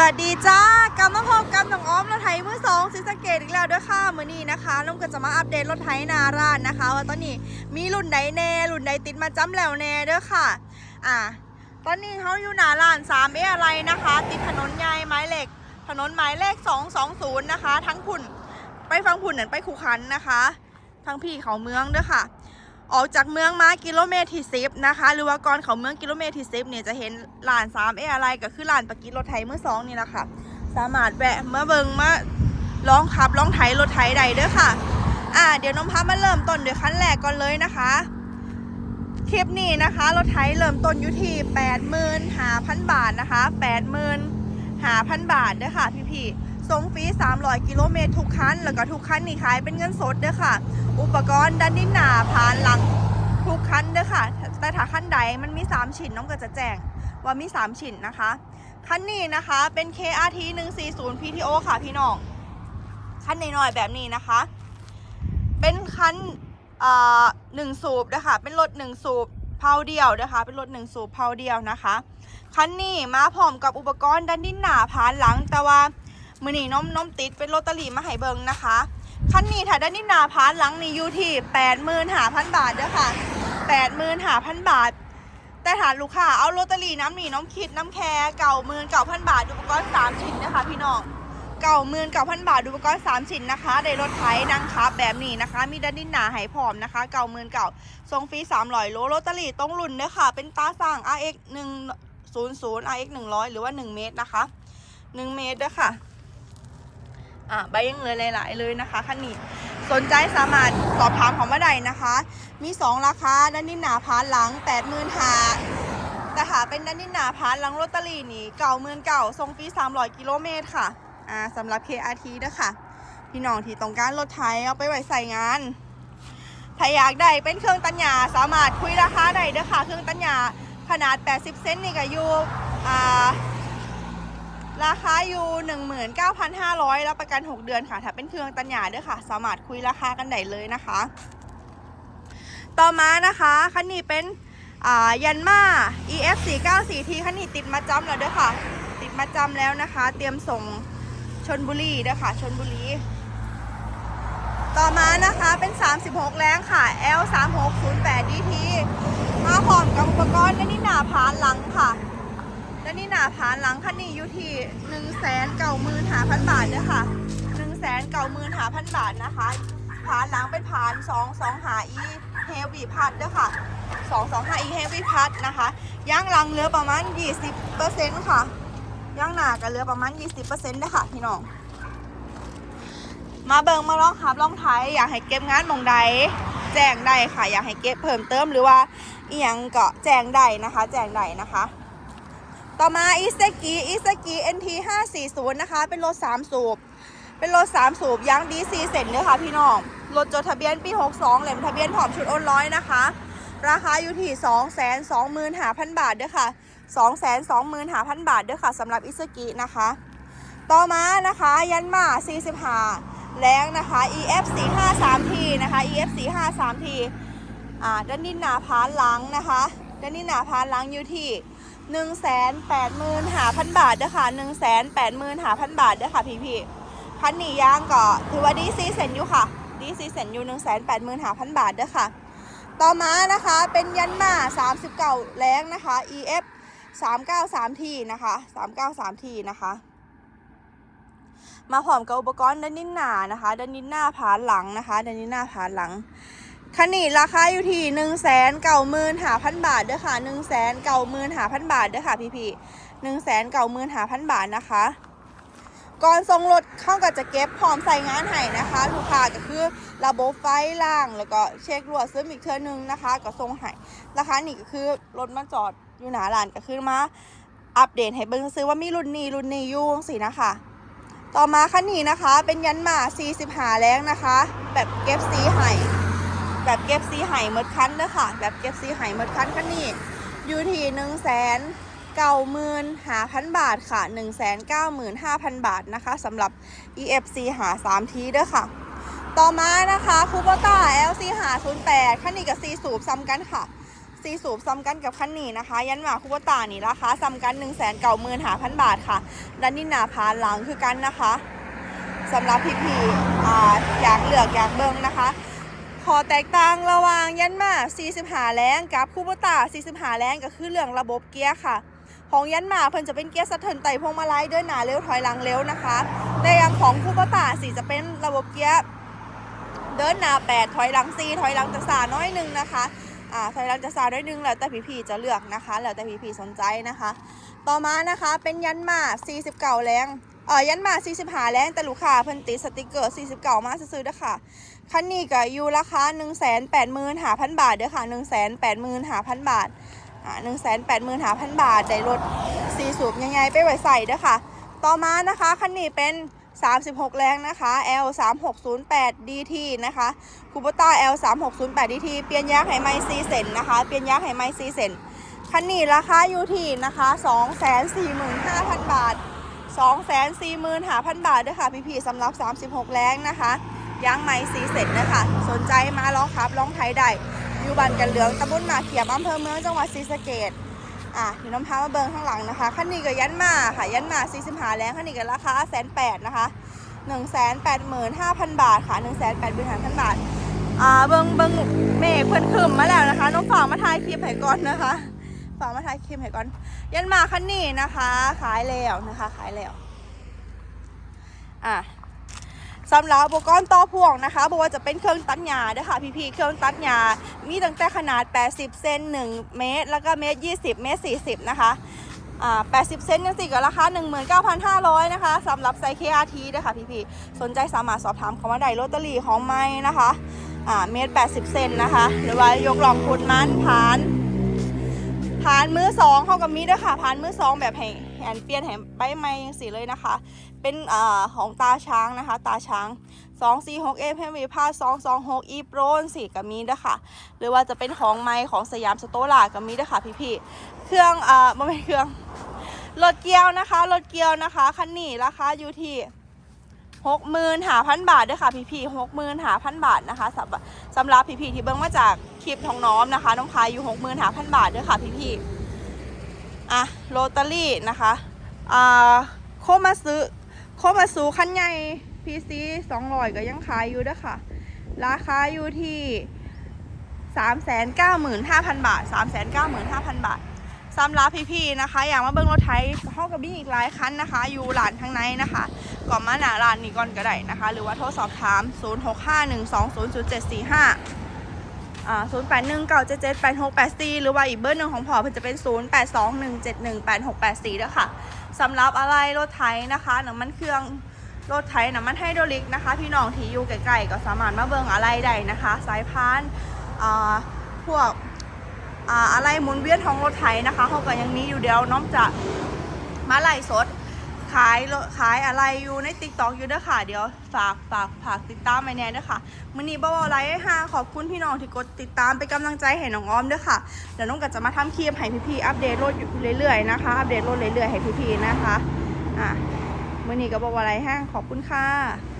สวัสดีจ้ากลับมาพบกับน้องอ้อมรถไถมือสองซิสเกตอีกแล้วด้วยค่ะมือนี้นะคะน้องก็จะมาอัปเดตรถไถนารานนะคะ ว่าตอนนี้มีรุ่นใดแน่รุ่นใดติดมาจ้ำแล้วแน่ด้อค่ะ อ่าตอนนี้เขาอยู่หน้าร้าน3เออะไรนะคะ ติดถนนใหญ่ไม้เหล็ก ถนนหมายเลข220นะคะ ทั้งพุ่นไปฟังพุ่นนั่นไปคูขันนะคะ ทั้งพี่เขาเมืองด้อค่ะ ออกจากเมืองมากิโลเมตรที่สิบนะคะ หรือว่าก่อนเขาเมืองกิโลเมตรที่สิบเนี่ยจะเห็นลานสามเออะไรก็คือลานปกิรถไถเมื่อสองนี่แหละค่ะ สามารถแวะมาเบิงมาลองขับลองไถรถไถใดเด้อค่ะ อ่า เดี๋ยวน้องพามาเริ่มต้นด้วยคันแรกก่อนเลยนะคะ คลิปนี้นะคะรถไถเริ่มต้นอยู่ที่แปดหมื่นหาพันบาทนะคะแปดหมื่นหาพันบาทเด้อค่ะพี่ๆ ส่งฟรี300 กิโลเมตรทุกคันแล้วก็ทุกคันนี่ขายเป็นเงินสดเด้อค่ะ อุปกรณ์ด้านดินหนาผ่านหลังทุกคันเด้อค่ะ แต่ถ้าคันใดมันมี 3 ชิ้นน้องก็จะแจ้งว่ามี 3 ชิ้นนะคะ คันนี้นะคะเป็น KRT 140 PTO ค่ะพี่น้อง คันน้อยๆแบบนี้นะคะ เป็นคันหนึ่งสูบนะคะเป็นรถหนึ่งสูบเพาเดียวนะคะ เป็นรถหนึ่งสูบเพาเดียวนะคะ คันนี้มาพร้อมกับอุปกรณ์ด้านดินหนาผ่านหลังแต่ว่า มือนีน้องน้องติดเป็นโรตารี่มาให้เบิงนะคะคันนี้ถ้าด้านนินาพาร์ทหลังนี่อยู่ที่แปดหมื่นหาพันบาทเด้อค่ะแปดหมื่นหาพันบาท แต่ถ้าลูกค้าเอาโรตารี่น้ำหนีน้องคิดน้ำแคร์เก่าหมื่นเก่าพันบาทอุปกรณ์สามชิ้นนะคะพี่น้องเก่าหมื่นเก่าพันบาทอุปกรณ์สามชิ้นนะคะได้รถไถนั่งคับแบบนี้นะคะ มีด้านนินาห้พร้อมนะคะ เก่าหมื่นเก่าทรงฟรีสามร้อยโลโรตารี่ต้องรุ่นเด้อค่ะ เป็นตาสร้าง RX หนึ่งศูนย์ศูนย์ RX หนึ่งร้อยหรือว่าหนึ่งเมตรนะคะหนึ่งเมตรเด้อค่ะ อะใบยังเหลือหลายๆเลยนะคะคันนี้สนใจสามารถสอบถามของมาได้นะคะ มี 2 ราคาด้านนินหนาพานหลัง8 0 0 0 0หาแต่หาเป็นด้านนินหนาพานหลังโรตารีนี่เก่าเมือนเก่าทรงฟรี300 กิโลเมตรค่ะอ่าสำหรับ KRT ด้วยค่ะพี่น้องที่ต้องการรถไถเอาไปไว้ใส่งานถ้าอยากได้เป็นเครื่องตัญญาสามารถคุยราคาได้เด้อค่ะ เครื่องตัญญาขนาด 80 เซนนี่ก็อยู่อ่า ราคาอยู่ 19,500รับประกัน 6 เดือนค่ะถ้าเป็นเครื่องตัญญาด้วยค่ะ สามารถคุยราคากันได้เลยนะคะ ต่อมานะคะคันนี้เป็นยันมา EF 494 t คันนี้ติดมาจำแล้วด้วยค่ะ ติดมาจำแล้วนะคะ เตรียมส่งชนบุรีด้วยค่ะชนบุรี ต่อมานะคะเป็น 36 แรงค่ะ L 3608 DT มาพร้อมกับอุปกรณ์และนี่หนาผานหลังค่ะ และนี่หนาผานหลังคันนี้อยู่ที่1นึ่งแสนเก้าหมื่นหาพันบาทเด้อค่ะ1นึ่งแสนเก้าหมื่นหาพันบาทนะคะผานหลังเป็นผาน2 2หา e heavy พัดเด้อค่ะ2 2หา e heavy พัดนะคะย่างหลังเหลือประมาณ20%ค่ะย่างหนาก็เหลือประมาณ20%เด้อค่ะพี่น้องมาเบิงมาลองขับลองไทยอยากให้เก็บงานมองใดแจ้งได้ค่ะ อยากให้เก็บเพิ่มเติมหรือว่าอียังก็แจ้งได้นะคะ แจ้งได้นะคะ ต่อมาอิสกิอิสกิ NT 540นะคะ เป็นรถ3สูบ เป็นรถ3สูบยางดีซีเซ็นเลยค่ะพี่น้อง รถจดทะเบียนปี 62 เหล่มทะเบียนผอมชุดโอนร้อยนะคะ ราคาอยู่ที่ 2 2 5 0 0 0 บาทเด้อค่ะ 2 2 5 0 0 0 บาทเด้อค่ะสำหรับอิสกินะคะ ต่อมานะคะยันมา45แรงนะคะ EF 453 t นะคะ EF 453 t อ่าด้านนี้หนาพานหลังนะคะด้านนี้หนาพานหลังอยู่ที่ 1 8 5 0 0 0บาทเด้อค่ะ1 8 5 0 0 0บาทเด้อค่ะพี่พี่ๆคันหนีย่างก็ถือว่าดีซีเซนอยู่ค่ะดีซีเซนอยู่1 8 5 0 0 0บาทเด้อค่ะ ต่อมานะคะเป็นยันมา39แรงนะคะ EF 393 t นะคะ393 t นะคะ มาพร้อมกับอุปกรณ์ด้านนินหนานะคะด้านนินหน้าผานหลังนะคะด้านนินหน้าผานหลัง คันนี้ราคาอยู่ที่หนึ่งแสนเก้าหมื่นหาพันบาทเด้อค่ะหนึ่งแสนเก้าหมื่นหาพันบาทเด้อค่ะพี่พี่หนึ่งแสนเก้าหมื่นหาพันบาทนะคะ ก่อนส่งรถเข้าก็จะเก็บพร้อมใส่งานให้นะคะ ลูกค้าก็คือระบบไฟล่างแล้วก็เช็ครั่วซึมอีกเทื่อนึงนะคะ ก็ส่งให้ราคานี่ก็คือรถมาจอดอยู่หนาร้านก็คือมาอัปเดตให้เบิ่งซื้อว่ามีรุ่นนี้รุ่นนี้ยู่งสินะคะต่อมาคันนี้นะคะ เป็นยันมา45แรงนะคะ แบบเก็บสีไห่ แบบเก็บสีไห่หมดคันเด้อค่ะ แบบเก็บสีไห่หมดคันคันนี้อยู่ที่1 9 5 0 0 0บาทค่ะ1 9 5 0 0 0บาทนะคะสำหรับ EFC หา3ทีเด้อค่ะ ต่อมานะคะคูโบต้า LC หา08คันนี้กับ4สูบซ้ำกันค่ะซีสูบซ้ำกันกับคันนี้นะคะ ยันหมาคุปตานี่ราคาซ้ำกัน1 9 5 0 0 0บาทค่ะด้านนี้หนาพานหลังคือกันนะคะสำหรับพี่ๆอ่าอยากเลือกอยากเบิ่งนะคะ อแตกต่างระหว่างยันมา45แรงกับคูโบตา45แรงก็คือเรื่องระบบเกียร์ค่ะ ของยันมาเพิ่นจะเป็นเกียร์สะเทินไต่พวงมาลัยเดินหน้าเร็วถอยหลังเร็วนะคะแต่อย่างของคูโบตาสีจะเป็นระบบเกียร์เดินหน้า8ถอยหลัง4ถอยหลังจะสาน้อยหนึงนะคะอ่าถอยหลังจะสาน้อยหนึงแล้วแต่พี่ๆจะเลือกนะคะ แล้วแต่พี่ๆสนใจนะคะ ต่อมานะคะเป็นยันมา49แรงเอ่อยันมา45แรงแต่ลูกค้าเพิ่นติดสติกเกอร์49มาซื้อๆด้ค่ะ คันนี้ก็อยู่ราคา1 8 5 0 0 0 บาทเด้อค่ะ 1 8 5 0 0 0 บาทอ่า1 8 5 0 0 0 บาท ได้รถสีสูบยังไงไปไว้ใส่เด้อค่ะ ต่อมานะคะคันนี้เป็น 36 แรงนะคะ L 3 6 0 8 DT นะคะคูปต้า L 3 6 0 8 DT เปลี่ยนยางไหไม้ซีเซนนะคะ เปลี่ยนยางไหไม้ซีเซนคันนี้ราคาอยู่ที่นะคะ245,000 บาท245,000 บาทเด้อค่ะพี่ๆสำหรับ 36 แรงนะคะ ยางไม้ซีเซนนะคะ สนใจมาลองครับลองไทยได้อยู่บ้านกันเหลืองตำบลหมาเขียมอำเภอเมืองจังหวัดศรีสะเกษอะเดี๋ยวน้ำพามาเบิงข้างหลังนะคะคันนี้ก็ยันมาค่ะยันมา45แรงคันนี้ก็ราคาแสนแปดนะคะ1 8 5 0 0 0บาทค่ะ1 8 5 0 0 0บาทอ่าเบิงเบิงเมฆเพิ่นขึ้นมาแล้วนะคะ น้องฝากมาถ่ายคลิปให้ก่อนนะคะฝากมาถ่ายคลิปให้ก่อน ยันมาคันนี้นะคะ ขายแล้วนะคะ ขายแล้วอะ สำหรับอุปกรณ์ต่อพ่วงนะคะบอกว่าจะเป็นเครื่องตัดหญ้าด้อค่ะพี่ๆเครื่องตัดหญ้ามีตั้งแต่ขนาด 80 เซน1 เมตร แล้วก็เมตร 20 เมตร 40 นะคะอ่า80 เซนยังสิก็ราคา 19,500 นะคะสำหรับไซส์ KRT เด้อค่ะพี่ๆสนใจสามารถสอบถามเขามาได้ลอตเตอรี่ของไม้นะคะอ่าเมตร 80 เซนนะคะ หรือว่ายกหลองคุดมันผาน ผ่านมือสองเข้ากับมีด้วยค่ะผ่านมือสองแบบแห่แอนเปลี่ยนแห่ใบไม้ยังสีเลยนะคะ เป็นอ่าของตาช้างนะคะ ตาช้าง2 4 6 f m v พา2 2 6 e pro สีกับมีด้วยค่ะหรือว่าจะเป็นของไม้ของสยามสโตลากับมีด้วยค่ะพี่ๆเครื่องอ่าไม่ใช่เครื่องรถเกียวนะคะรถเกียวนะคะคันนี้ราคาอยู่ที่หกหมื่นหาพันบาทด้วยค่ะพี่พี่หกหมื่นหาพันบาทนะคะสำหรับพี่พี่ที่เบิ้งมาจาก ลิปทองน้อมนะคะ น้องพายอยู่หกหมื่นหาพันบาทด้วยค่ะพี่พี่อะโรตารี่นะคะอ่าโคมาซื้อโคมาซูคันใหญ่พีซีสองร้อยก็ยังขายอยู่ด้วยค่ะ ราคาอยู่ที่สามแสนเก้าหมื่นห้าพันบาทสามแสนเก้าหมื่นห้าพันบาทสำหรับพี่ๆนะคะ อย่างมาเบิ้งรถไทยเข้ากับบี้อีกหลายคันนะคะ อยู่หลานทางในนะคะก่อนมาหนาร้านนี้ก่อนก็ได้นะคะ หรือว่าโทรสอบถาม 0651200745 อ่า0819778684หรือว่าอีกเบอร์หนึ่งของพอเพิ่นจะเป็น0821718684ด้วยค่ะสำหรับอะไรรถไทยนะคะน้ำมันเครื่องรถไทยน้ำมันไฮดรอลิกนะคะ พี่น้องที่อยู่ไกลๆก็สามารถมาเบิ่งอะไรได้นะคะ สายพานพวกอ่าอะไรหมุนเวียนของรถไถนะคะเขาก็ยังมีอยู่เดียวน้องจะมาไล่สด ขายขายอะไรอยู่ในติ๊กต็อกอยู่เด้อค่ะ เดี๋ยวฝากฝากฝากติดตามไปแน่เด้อค่ะมือนี้บ่าวไลฟ์ห้าขอบคุณพี่น้องที่กดติดตามเป็นกำลังใจให้น้องออมเด้อค่ะเดี๋ยวน้องก็จะมาทำคลิปให้พี่ๆอัปเดตรถอยู่เรื่อยๆนะคะอัปเดตรถเรื่อยๆให้พี่ๆนะคะอะมือนี้ก็บ่าวไลฟ์ห้ขอบคุณค่ะ